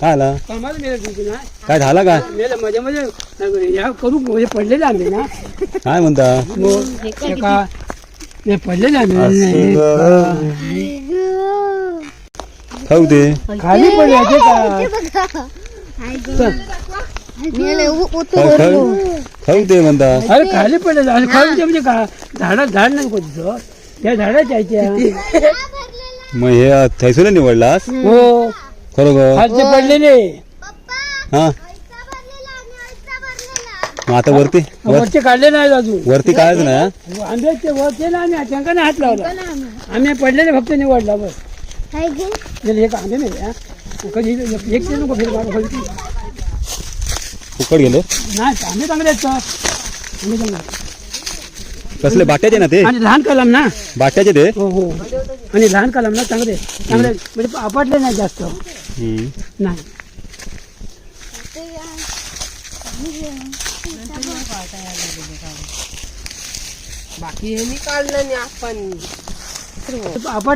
काय आला? नाही काय झाला काय? मेलं मध्ये मध्ये या करू म्हणजे पडलेले आम्ही ना. काय म्हणता? पडलेले खाऊ दे. खाली पडले का? खाऊ खाऊ खाऊ दे म्हणता. अरे खाली पडले ते म्हणजे का? झाडा झाड नाही कोण तिथं त्या झाडाच्या मग हे थैसून निवडलास? हो. खरोखर? खालचे पडलेले हा? मग आता वरती वर- वरचे काढले नाही अजून. वरती कायच नाही हा? आंब्याचे वरचे ना आम्ही अचानक हात लावला. आम्ही पडलेले फक्त निवडला बस. म्हणजे एक आंबे नाही हा. कधी एक ते नको फिर मारू खाली. फुकट गेले. नाही आंबे चांगले आहेत सर. आंबे चांगले आहेत. कसले बाट्याचे ना ते? आणि लहान कलम ना? बाट्याचे ते? हो हो. आणि लहान कलम ना चांगले. चांगले. म्हणजे आपटले नाही जास्त. हम्म. नाही. बाकी हे काढलं नाही आपण. आपटले